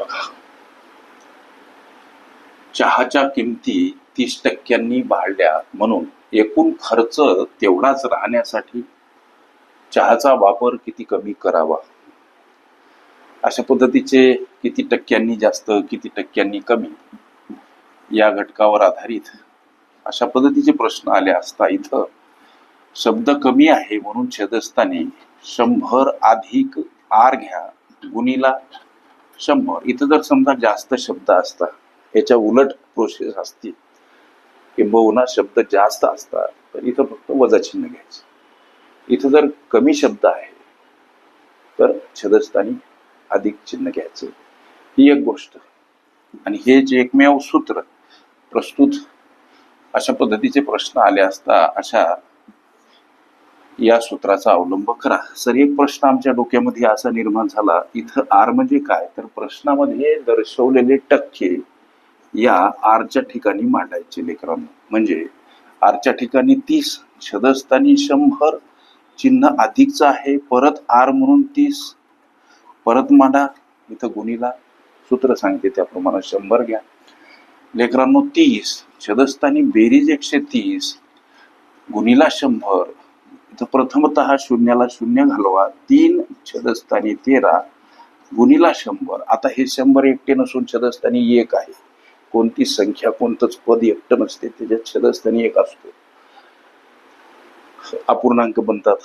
बघा. चहाच्या किमती तीस टक्क्यांनी वाढल्या म्हणून एकूण खर्च तेवढाच राहण्यासाठी चहाचा वापर किती कमी करावा? अशा पद्धतीचे किती टक्क्यांनी जास्त किती टक्क्यांनी कमी या घटकावर आधारित अशा पद्धतीचे प्रश्न आले असता इथं शब्द कमी आहे म्हणून छेदस्थानी शंभर अधिक आर घ्या गुणीला शंभर. इथं जर समजा जास्त शब्द असता याच्या उलट प्रोसेस असती किंबहुना शब्द जास्त असता तर इथं फक्त वजा चिन्ह घ्यायचं. इथं जर कमी शब्द आहे तर छदस्थानी अधिक चिन्ह घ्यायचं. ही एक गोष्ट. आणि हे जे एकमेव सूत्र प्रस्तुत अशा पद्धतीचे प्रश्न आले असता अशा या सूत्राचा अवलंब करा. सर एक प्रश्न आमच्या डोक्यामध्ये असा निर्माण झाला इथं आर म्हणजे काय? तर प्रश्नामध्ये दर्शवलेले टक्के या आरच्या ठिकाणी मांडायचे लेकरांनो. म्हणजे आरच्या ठिकाणी तीस छदस्थानी शंभर चिन्ह अधिकचं आहे परत आर म्हणून तीस परत मांडा इथं गुणीला सूत्र सांगते त्याप्रमाणे शंभर घ्या. लेकरांनो तीस छदस्थानी बेरीज एकशे तीस गुणीला शंभर तर प्रथमत शून्याला शून्य घालवा. तीन छदस्थानी तेरा गुणीला शंभर. आता हे शंभर एकटे नसून छदस्थानी एक आहे. कोणती संख्या कोणतंच पद एकटं नसते. त्याच्यात छदस्थानी एक असतो. अपूर्णांक बनतात.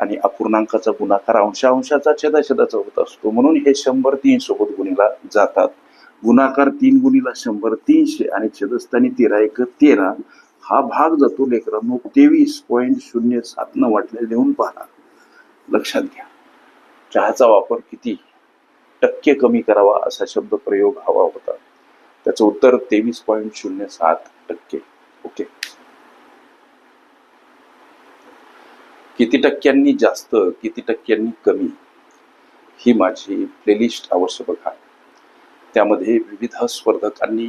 आणि अपूर्णांकाचा गुणाकार अंशांशाचा छदाछदाचा होत असतो. म्हणून हे शंभर तीन सोबत गुणीला जातात. गुणाकार तीन गुणीला शंभर तीनशे आणि छदस्थानी तेरा एक तेरा. हा भाग जातो लेकरांनो तेवीस पॉईंट शून्य सातनं वाटले लिहून पहा लक्षात घ्या. चहाचा वापर किती टक्के कमी करावा असा शब्द प्रयोग हवा होता. त्याचं उत्तर तेवीस पॉईंट शून्य सात टक्के. ओके. किती टक्क्यांनी जास्त किती टक्क्यांनी कमी? ही माझी प्लेलिस्ट अवश्य बघा त्यामध्ये विविध स्पर्धकांनी